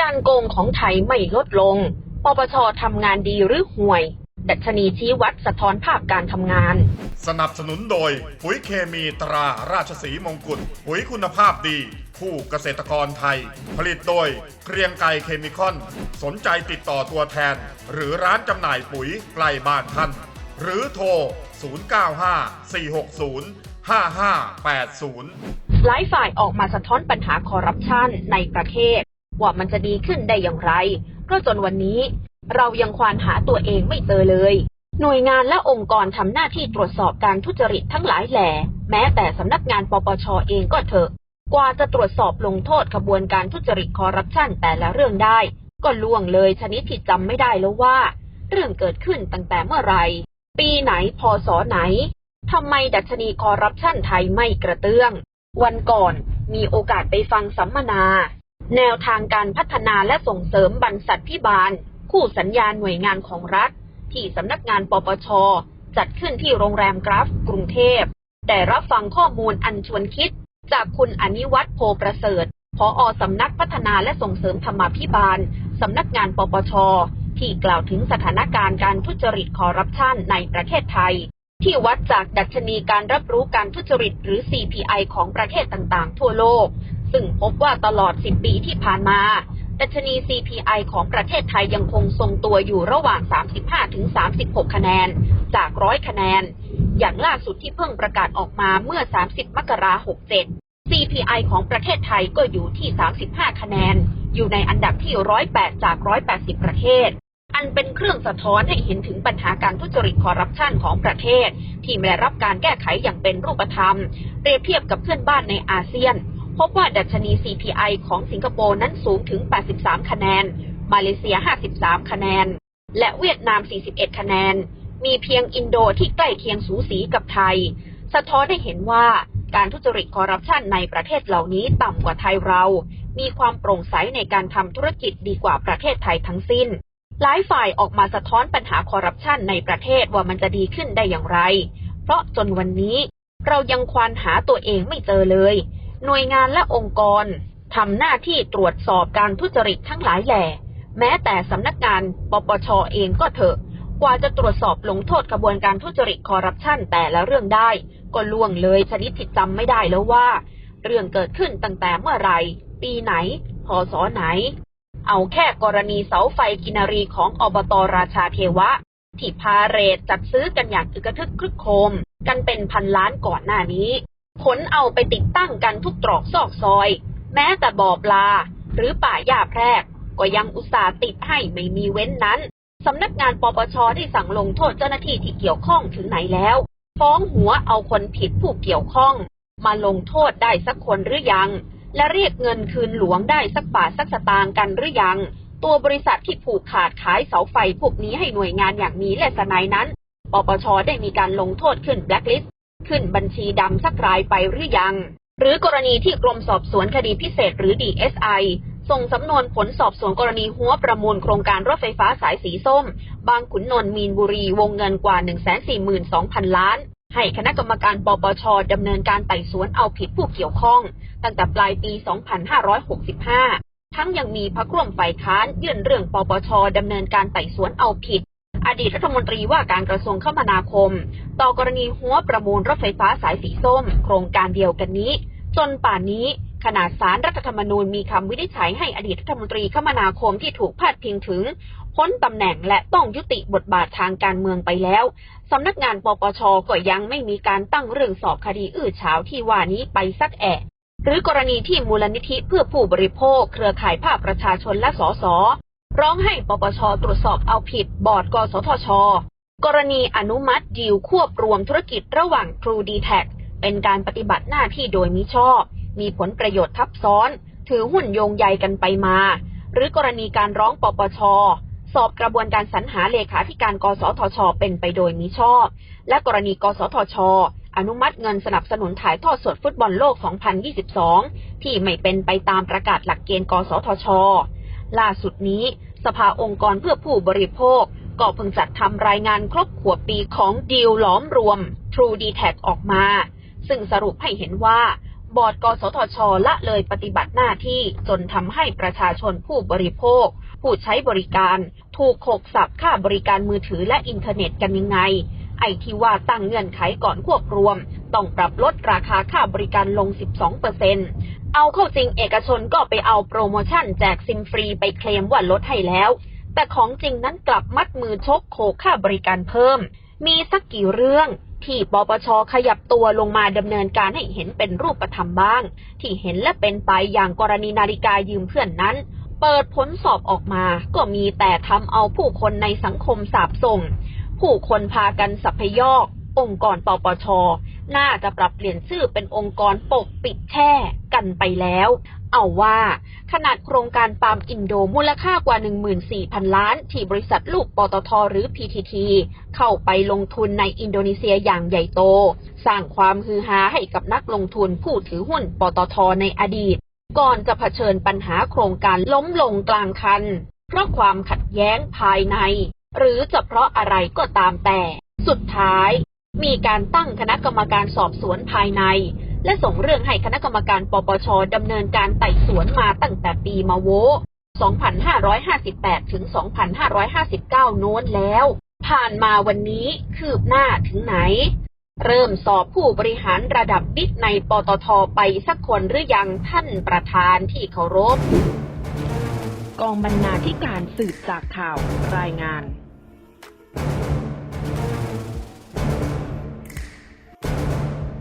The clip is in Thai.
การโกงของไทยไม่ลดลง ปปชทำงานดีหรือห่วย ดัชนีชี้วัดสะท้อนภาพการทำงาน สนับสนุนโดย ปุ๋ยเคมีตราราชสีมงกุฎปุ๋ยคุณภาพดี คู่เกษตรกรไทย ผลิตโดยเกรียงไกรเคมีคอน สนใจติดต่อตัวแทน หรือร้านจำหน่ายปุ๋ยใกล้บ้านท่าน หรือโทร 0954605580 หลายฝ่ายออกมาสะท้อนปัญหาคอร์รัปชันในประเทศ ว่ามันจะดีขึ้นได้อย่างไร เพราะจนวันนี้เรายังควานหาตัวเองไม่เจอเลย หน่วยงานและองค์กรทำหน้าที่ตรวจสอบการทุจริตทั้งหลายแหล่แม้แต่สำนักงานปปชเองก็เถอะ กว่าจะตรวจสอบลงโทษขบวนการทุจริตคอร์รัปชันแต่ละเรื่องได้ ก็ล่วงเลยชนิดที่จำไม่ได้แล้วว่า เรื่องเกิดขึ้นตั้งแต่เมื่อไหร่ปีไหนพศไหนทำไมดัชนีคอร์รัปชันไทยไม่กระเตื้อง วันก่อนมีโอกาสไปฟังสัมมนา แนวทางการพัฒนาและส่งเสริมบรรษัทพิบาล คู่สัญญาหน่วยงานของรัฐ ที่สำนักงานปปช จัดขึ้นที่โรงแรมกราฟกรุงเทพ แต่รับฟังข้อมูลอันชวนคิด จากคุณอนิวัฒน์โพประเสริฐผอสำนักพัฒนาและส่งเสริมธรรมาภิบาล สำนักงานปปช ที่กล่าวถึงสถานการณ์การทุจริตคอร์รัปชันในประเทศไทย ที่วัดจากดัชนีการรับรู้การทุจริตหรือ CPI ของประเทศต่างๆ ทั่วโลก ซึ่งพบว่าตลอด 10 ปีที่ผ่านมาดัชนี CPI ของประเทศไทยยังคงทรงตัวอยู่ระหว่าง 35-36 คะแนน จาก100คะแนน อย่างล่าสุดที่เพิ่งประกาศออกมาเมื่อ 30 มกราคม 67 CPI ของประเทศไทยก็อยู่ที่ 35 คะแนน อยู่ในอันดับที่ 108 จาก 180 ประเทศ อันเป็นเครื่องสะท้อนให้เห็นถึงปัญหาการทุจริตคอร์รัปชันของประเทศ ที่ไม่ได้รับการแก้ไขอย่างเป็นรูปธรรม เปรียบเทียบกับเพื่อนบ้านในอาเซียน พบว่าดัชนี CPI ของสิงคโปร์นั้นสูงถึง 83 คะแนน มาเลเซีย 53 คะแนน และเวียดนาม 41 คะแนน มีเพียงอินโดที่ใกล้เคียงสูสีกับไทย สะท้อนให้เห็นว่าการทุจริตคอร์รัปชันในประเทศเหล่านี้ต่ำกว่าไทยเรา มีความโปร่งใสในการทำธุรกิจดีกว่าประเทศไทยทั้งสิ้น หลายฝ่ายออกมาสะท้อนปัญหาคอร์รัปชันในประเทศว่ามันจะดีขึ้นได้อย่างไร เพราะจนวันนี้เรายังควานหาตัวเองไม่เจอเลย หน่วยงานและองค์กรทำหน้าที่ตรวจสอบการทุจริตทั้งหลายแหล่แม้แต่สำนักงานปปชเองก็เถอะ กว่าจะตรวจสอบลงโทษกระบวนการทุจริตคอร์รัปชันแต่ละเรื่องได้ ก็ล่วงเลยชนิดที่จำไม่ได้แล้วว่า เรื่องเกิดขึ้นตั้งแต่เมื่อไรปีไหนพศไหน เอาแค่กรณีเสาไฟกินรีของอบตราชาเทวะ ที่พาเรทจัดซื้อกันอย่างอึกทึกครึกโครมกันเป็นพันล้านก่อนหน้านี้ ขนเอาไปติดตั้งกันทุกตรอกซอกซอย แม้แต่บ่อปลา หรือป่าหญ้าแพรก ก็ยังอุตส่าห์ติดให้ไม่มีเว้นนั้นสำนักงานปปชได้สั่งลงโทษเจ้าหน้าที่ที่เกี่ยวข้องถึงไหนแล้ว ฟ้องหัวเอาคนผิดผู้เกี่ยวข้อง มาลงโทษได้สักคนหรือยัง และเรียกเงินคืนหลวงได้สักบาทสักสตางค์กันหรือยัง ตัวบริษัทที่ผูกขาดขายเสาไฟพวกนี้ให้หน่วยงานอย่างนี้และสนายนั้น ปปชได้มีการลงโทษขึ้นแบล็คลิสต์ ขึ้นบัญชีดำสักรายไปหรือยัง หรือกรณีที่กรมสอบสวนคดีพิเศษหรือ DSI ส่งสำนวนผลสอบสวนกรณีหัวประมูลโครงการรถไฟฟ้าสายสีส้ม บางขุนนนท์มีนบุรีวงเงินกว่า 142,000 ล้าน ให้คณะกรรมการปปชดำเนินการไต่สวนเอาผิดผู้เกี่ยวข้อง ตั้งแต่ปลายปี 2565 ทั้งยังมีพรรคร่วมฝ่ายค้านยื่นเรื่องปปชดำเนินการไต่สวนเอาผิด อดีตรัฐมนตรีว่าการกระทรวงคมนาคม ต่อกรณีหัวประมูลรถไฟฟ้าสายสีส้ม โครงการเดียวกันนี้ จนป่านนี้ขนาดสารรัฐธรรมนูญมีคำวินิจฉัยให้อดีตรัฐมนตรีคมนาคมที่ถูกพาดพิงถึงพ้นตำแหน่งและต้องยุติบทบาททางการเมืองไปแล้ว สำนักงานปปชก็ยังไม่มีการตั้งเรื่องสอบคดีอื้อฉาวที่ว่านี้ไปสักแอะหรือกรณีที่มูลนิธิเพื่อผู้บริโภค เครือข่ายภาคประชาชนและสส ร้องให้ปปชตรวจสอบเอาผิดบอร์ดกสทช กรณีอนุมัติดีลควบรวมธุรกิจระหว่าง True d t a c เป็นการปฏิบัติหน้าที่โดยมิชอบ มีผลประโยชน์ทับซ้อน ถือหุ้นโยงใยกันไปมา หรือกรณีการร้องปปชสอบกระบวนการสรรหาเลขาธิการกสทช เป็นไปโดยมิชอบ และกรณีกสทช อนุมัติเงินสนับสนุนถ่ายทอดสดฟุตบอลโลก 2022 ที่ไม่เป็นไปตามประกาศหลักเกณฑ์กสทช ล่าสุดนี้ สภาองค์กรเพื่อผู้บริโภค ก็เพิ่งจัดทำรายงานครบขวบปีของดีลล้อมรวม True d t a c ออกมา ซึ่งสรุปให้เห็นว่า บอร์ดกสทช ละเลยปฏิบัติหน้าที่จนทำให้ประชาชนผู้บริโภค ผู้ใช้บริการ ถูกโขกสับค่าบริการมือถือและอินเทอร์เน็ตกันยังไง ไอที่ว่าตั้งเงื่อนไขก่อนควบรวม ต้องปรับลดราคาค่าบริการลง 12%เเอาเข้าจริงเอกชนก็ไปเอาโปรโมชั่นแจกซิมฟรีไปเคลมว่าลดให้แล้ว แต่ของจริงนั้นกลับมัดมือชกโขกค่าบริการเพิ่ม มีสักกี่เรื่องที่ปปชขยับตัวลงมาดำเนินการให้เห็นเป็นรูปธรรมบ้าง ที่เห็นและเป็นไปอย่างกรณีนาฬิกายืมเพื่อนนั้น เปิดผลสอบออกมา ก็มีแต่ทำเอาผู้คนในสังคมสาบส่ง ผู้คนพากันสัพยอก องค์กรปปช น่าจะปรับเปลี่ยนชื่อเป็นองค์กรปกปิดแช่กันไปแล้ว เอาว่า ขนาดโครงการปาล์มอินโดมูลค่ากว่า 14,000 ล้าน ที่บริษัทลูกปตทหรือ PTT เข้าไปลงทุนในอินโดนีเซียอย่างใหญ่โต สร้างความฮือฮาให้กับนักลงทุนผู้ถือหุ้นปตทในอดีต ก่อนจะเผชิญปัญหาโครงการล้มลงกลางคัน เพราะความขัดแย้งภายใน หรือจะเพราะอะไรก็ตามแต่ สุดท้าย มีการตั้งคณะกรรมการสอบสวนภายใน และส่งเรื่องให้คณะกรรมการปปชดำเนินการไต่สวนมาตั้งแต่ปีมาโว 2558 ถึง 2559 โน้นแล้ว ผ่านมาวันนี้คืบหน้าถึงไหน เริ่มสอบผู้บริหารระดับบิ๊กในปตทไปสักคนหรือยังท่านประธานที่เคารพ กองบรรณาธิการสืบจากข่าวรายงาน